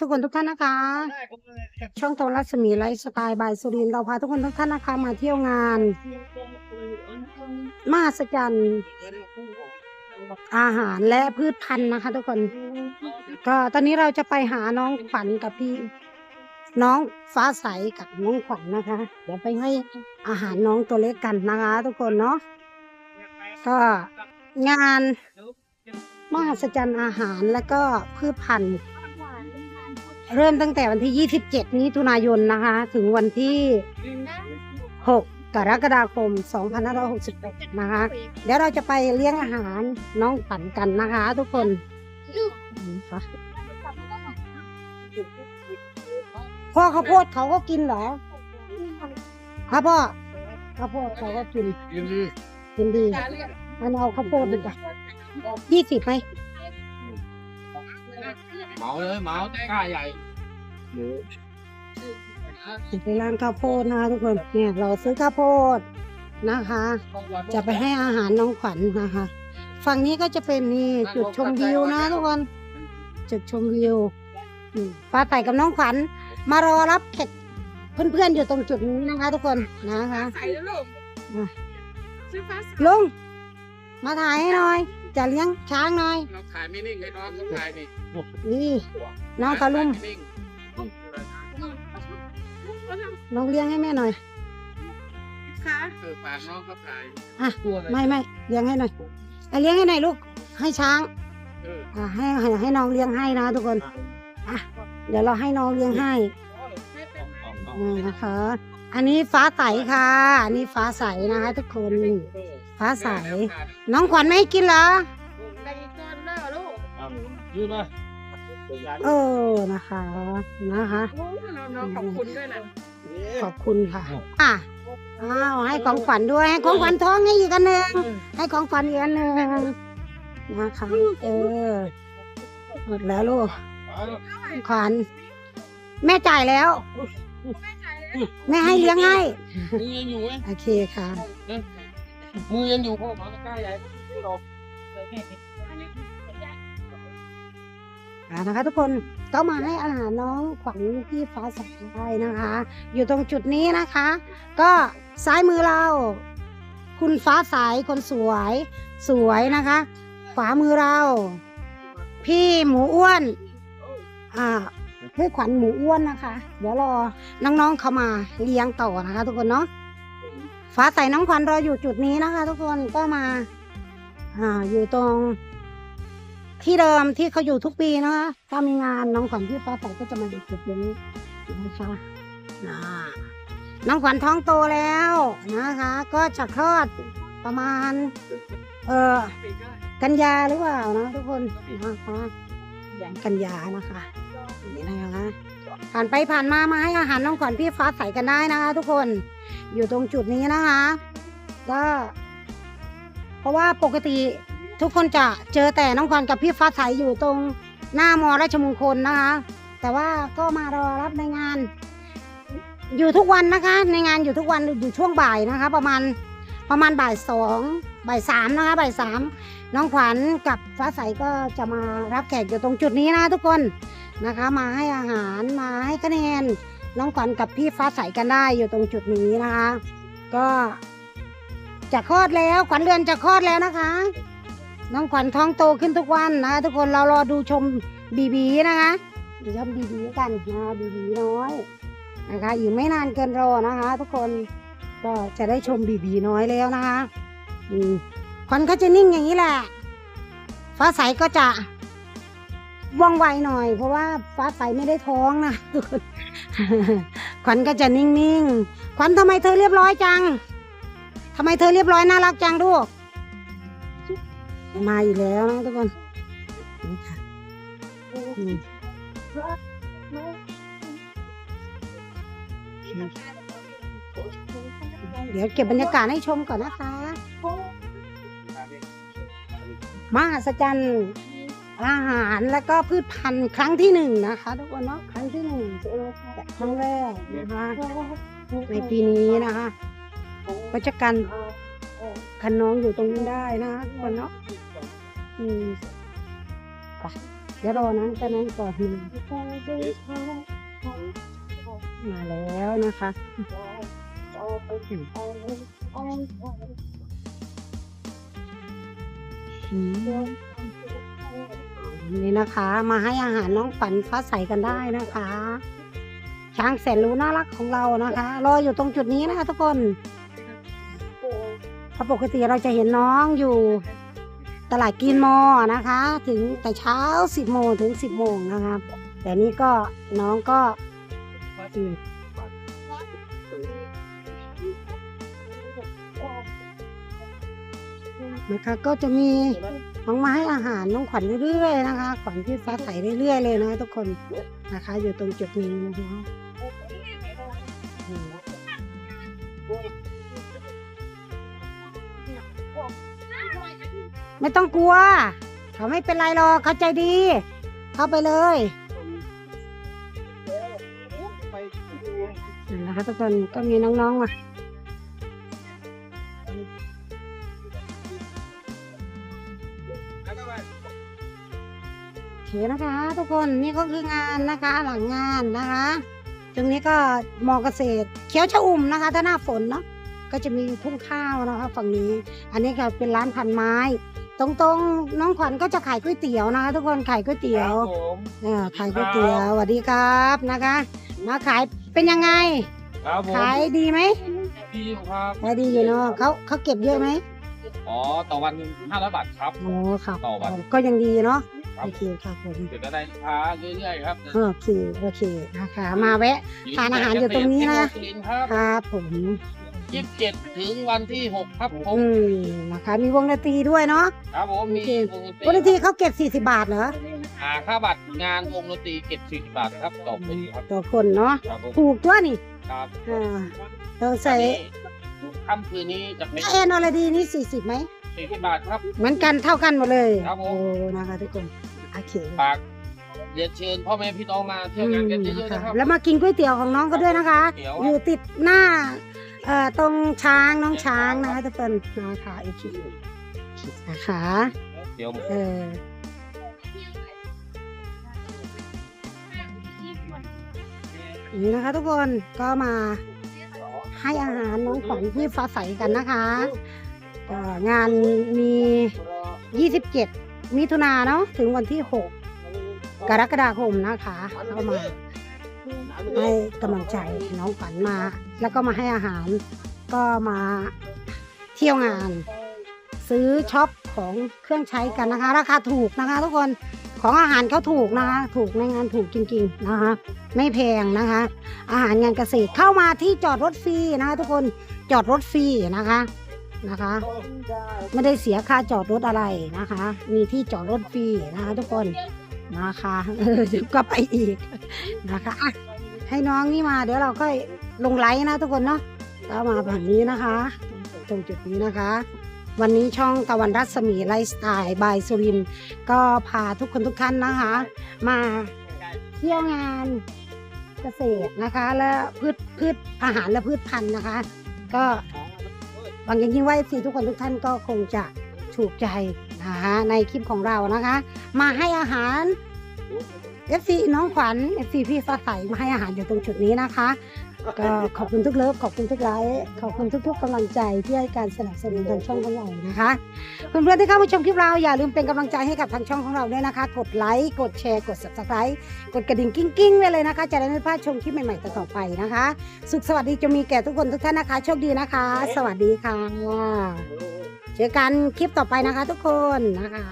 ทุกคนทุกท่านนะคะ ช่องโทรรัศมีไลฟ์สไตล์บายสุรินทร์เราพาทุกคนทุกท่านนะคะมาเที่ยวงานมหัศจรรย์อาหารและพืชพันธุ์นะคะ ทุกคน ก็ตอนนี้เราจะไปหาน้องขวัญกับพี่ น้องฟ้าใสกับน้องขวัญนะคะ เดี๋ยวไปให้อาหารน้องตัวเล็กกันนะคะ ทุกคนเนาะก็งานมหัศจรรย์อาหารและก็พืชพันธุ์ เริ่มตั้งแต่วันที่ 27 มิถุนายนนะคะ ถึงวันที่ 6 กรกฎาคม 2568 นะคะ เดี๋ยวเราจะไปเลี้ยงอาหารน้องฝันกันนะคะ ทุกคนค่ะพ่อข้าวโพดเขาก็กินเหรอครับพ่อข้าวโพดเขาก็กินยินดีกินดีมันเอาข้าวโพดดีกว่ายี่สิบไหมเห มาเลยเมากล้าใหญ่ไปร้านข้าวโพดนะคะทุกคนเนี่ยเราซื้อข้าวโพดนะคะ จะไปให้อาหารน้องขวัญนะคะ ฝั่งนี้ก็จะเป็นนี่จุดชมวิวนะทุกคนจุดชมวิวอืมฟ้าไต่กับน้องขวัญมารอรับแขกเพื่อนๆอยู่ตรงจุดนี้นะคะ ทุกคนนะคะล้วลูกอะซื้อฟ้าใสลุงมาถ่ายให้หน่อย จะเลี้ยงช้างหน่อย เราถ่ายไม่นิ่งให้น้องเขาถ่ายนี่นี่น้องเขาลุมถ่ยไม่นิ่งน้องเลี้ยงให้แม่หน่อยค่ะเออฝากน้องเขาถ่ายอะตัวอะไรไม่ไม่เลี้ยงให้หน่อยอะเลี้ยงให้หน่อยลูก ให้ช้างเอออะให้ให้ให้น้องเลี้ยงให้นะทุกคนอะเดี๋ยวเราให้น้องเลี้ยงให้ไม่เป็นไรนี่นะคะ อันนี้ฟ้าใสค่ะ อันนี้ฟ้าใสนะคะ ทุกคน ฟ้าใส น้องขวัญไม่ให้กินเหรอไปก่อนเด้อลูกยืนมาเออนะคะ นะคะ โอ้น้องๆขอบคุณด้วยนะขอบคุณค่ะ อะอ้าวให้ของขวัญด้วยให้ของขวัญท้องให้อีกอันหนึ่งให้ของขวัญอีกอันหนึ่งนะคะเออหมดแล้วลูกขวัญแม่จ่ายแล้ว แม่ให้เลี้ยงให้มือยังอยู่ไหมโอเคค่ะ มือยังอยู่พ่อหมากล้ใหญ่เราอ่านะคะทุกคนก็มาให้อาหารน้องขวัญที่ฟ้าใสได้นะคะ อยู่ตรงจุดนี้นะคะ ก็ซ้ายมือเรา คุณฟ้าใสคนสวยสวยนะคะ ขวามือเรา พี่หมูอ้วนอ่าพี่ขวัญหมูอ้วนนะคะ เดี๋ยวรอน้องๆเขามาเลี้ยงต่อนะคะ ทุกคนเนาะ ฟ้าใสน้องขวัญรออยู่จุดนี้นะคะ ทุกคนก็มาอ่าอยู่ตรง ที่เดิมที่เขาอยู่ทุกปีนะคะถ้ามีงานน้องขวัญพี่ฟ้าใสก็จะมาดูจุดนี้นะคะอ่าน้องขวัญท้องโตแล้วนะคะ ก็จะคลอดประมาณ เออกันยาหรือเปล่านะทุกคนนะคะกันยานะคะนี่นะคะ ผ่านไปผ่านมามาให้อาหารน้องขวัญพี่ฟ้าใสกันได้นะคะ ทุกคนอยู่ตรงจุดนี้นะคะก็เพราะว่าปกติทุกคนจะเจอแต่น้องขวัญกับพี่ฟ้าใสอยู่ตรงหน้ามอราชมงคลนะคะ แต่ว่าก็มารอรับในงาน อยู่ทุกวันนะคะ ในงานอยู่ทุกวันอยู่ช่วงบ่ายนะคะ ประมาณประมาณบ่ายสองบ่ายสามนะคะบ่ายสามน้องขวัญกับฟ้าใสก็จะมารับแขกอยู่ตรงจุดนี้นะทุกคน นะคะ มาให้อาหารมาให้คะแนนน้องขวัญกับพี่ฟ้าใสกันได้อยู่ตรงจุดนี้นะคะ ก็จะคลอดแล้วขวัญเรือนจะคลอดแล้วนะคะ น้องขวัญท้องโตขึ้นทุกวันนะคะทุกคนเรารอดูชมบีบีนะคะดูชมบีบีกันนะบีบีน้อยนะคะอีกไม่นานเกินรอนะคะ ทุกคนก็จะได้ชมบีบีน้อยแล้วนะคะขวัญก็จะนิ่งอย่างนี้แหละฟ้าใสก็จะ ว่องไวหน่อย เพราะว่าฟ้าใสไม่ได้ท้องนะทุกคนขวัญก็จะนิ่งๆ ขวัญทำไมเธอเรียบร้อยจังทำไมเธอเรียบร้อยน่ารักจังลูกมาอีกแล้วนะทุกคนนี่ค่ะเดี๋ยวเก็บบรรยากาศให้ชมก่อนนะคะ มาหัศจรรย์ อาหารแล้วก็พืชพันธุ์ครั้งที่หนึ่งนะคะทุกคนเนาะครั้งที่หนึ่งครั้งแรกนะคะในปีนี้นะคะก็จะกันคันน้องอยู่ตรงนี้ได้นะคะทุกคนเนาะอืมไปไปดี๋ยวรอนะตอนนั้นก่อนมาแล้วนะคะอืม นี่นะคะ มาให้อาหารน้องฝันฟ้าใสกันได้นะคะ ช้างแสนรู้น่ารักของเรานะคะ รออยู่ตรงจุดนี้นะคะทุกคนเพราะปกติเราจะเห็นน้องอยู่ตลาดกินมอนะคะ ถึงแต่เช้าสิบโมงถึงสิบโมงนะครับ แต่นี่ก็น้องก็นะคะก็จะมี น้องมาให้อาหารน้องขวัญเรื่อยๆนะคะ ขวัญที่ฟ้าใสเรื่อยๆเลยนะทุกคนนะคะ อยู่ตรงจุดนี้นะคะไม่ต้องกลัว เขาไม่เป็นไรหรอกเขาใจดี เข้าไปเลยนั่นนะคะทุกคนก็มีน้องๆมา นะคะ ทุกคนนี่ก็คืองานนะคะหลังงานนะคะตรงนี้ก็มอเกษตรเขียวชอุ่มนะคะ ถ้าหน้าฝนเนาะก็จะมีทุ่งข้าวนะคะฝั่งนี้ อันนี้ก็เป็นร้านพันไม้ ตรงๆน้องขวัญก็จะขายก๋วยเตี๋ยวนะคะ ทุกคนขายก๋วยเตี๋ยวครับผมเออขายก๋วยเตี๋ยวสวัสดีครับนะคะ มาขายเป็นยังไงครับผมขายดีไหมดีครับขายดีอยู่เนาะเขาเขาเก็บเยอะไหมอ๋อต่อวันห้าร้อยบาทครับโอ้ครับต่อวันก็ยังดีเนาะครับ โอเคครับผมเดี๋ยวจะได้ลูกค้าเรื่อยๆครับโอเคโอเคนะคะมาแวะทานอาหารอยู่ตรงนี้นะที่สุริทร์ครับครับผมยี่สิบเจ็ดถึงวันที่หกครับผอืมมนะคะมีวงดนตรีด้วยเนาะครับผมมีโอเควงดนตรีวงดนตรีเขาเก็บ40บาทเหรออ่าค่าบัตรงานวงดนตรีเก็บสี่สิบบาทครับต่อปีครับต่อคนเนาะครับผมถูกด้วยนี่ครับอ่าเราใส่ค่ำคืนนี้จะเป็นถ้าแอนอลดีนี่40ไหม สี่สิบบาทครับ เหมือนกันเท่ากันหมดเลย ครับผม โอ้นะคะทุกคนโอเคฝากเรียนเชิญพ่อแม่พี่น้องมาเที่ยวงานกันเยอะๆนะครับแล้วมากินก๋วยเตี๋ยวของน้องก็ด้วยนะคะเดี๋ยวอยู่ติดหน้าเอ่อตรงช้างน้องช้างนะคะทุกคนนะคะอีกทีนะคะ เดี๋ยว เออนี่นะคะทุกคนก็มาให้อาหารน้องขวัญที่ฟ้าใสกันนะคะเอ่อ งานมี 27 มิถุนาเนาะถึงวันที่ 6 กรกฎาคมนะคะเข้ามาให้กำลังใจน้องฝันมา แล้วก็มาให้อาหารก็มาเที่ยวงาน ซื้อช็อปของเครื่องใช้กันนะคะ ราคาถูกนะคะทุกคนของอาหารเขาถูกนะคะ ถูกในงานถูกจริงๆนะคะ ไม่แพงนะคะ อาหารงานเกษตรเข้ามาที่จอดรถฟรีนะคะ ทุกคนจอดรถฟรีนะคะ นะคะ ไม่ได้เสียค่าจอดรถอะไรนะคะ มีที่จอดรถฟรีนะคะ ทุกคนนะคะเดี๋ยวก็ไปอีกนะคะอะให้น้องนี่มาเดี๋ยวเราก็ลงไลน์นะทุกคนเนาะก็มาแบบนี้นะคะ ตรงจุดนี้นะคะ วันนี้ช่องตะวันรัศมีไลฟ์สไตล์บายสุรินก็พาทุกคนทุกท่านนะคะ มาเที่ยวงานเกษตรนะคะ และพืชพืชอาหารและพืชพันธุ์นะคะ ก็ หวังอย่างยิ่งว่าสีทุกคนทุกท่านก็คงจะถูกใจนะคะในคลิปของเรานะคะ มาให้อาหารเอฟซีน้องขวัญเอฟซีพี่ฟ้าใสมาให้อาหารอยู่ตรงจุดนี้นะคะ ก็ขอบคุณทุกเลิฟขอบคุณทุกไลค์ขอบคุณทุกๆกำลังใจที่ให้การสนับสนุนทางช่องของเรานะคะเพื่อนๆที่เข้ามาชมคลิปเราอย่าลืมเป็นกำลังใจให้กับทางช่องของเราด้วยนะคะ กดไลค์กดแชร์กด subscribe กดกระดิ่งกิ้งๆไว้เลยนะคะ จะได้ไม่พลาดชมคลิปใหม่ๆต่อๆไปนะคะ สุขสวัสดีจะมีแก่ทุกคนทุกท่านนะคะโชคดีนะคะ สวัสดีค่ะเจอกันคลิปต่อไปนะคะ ทุกคนนะคะ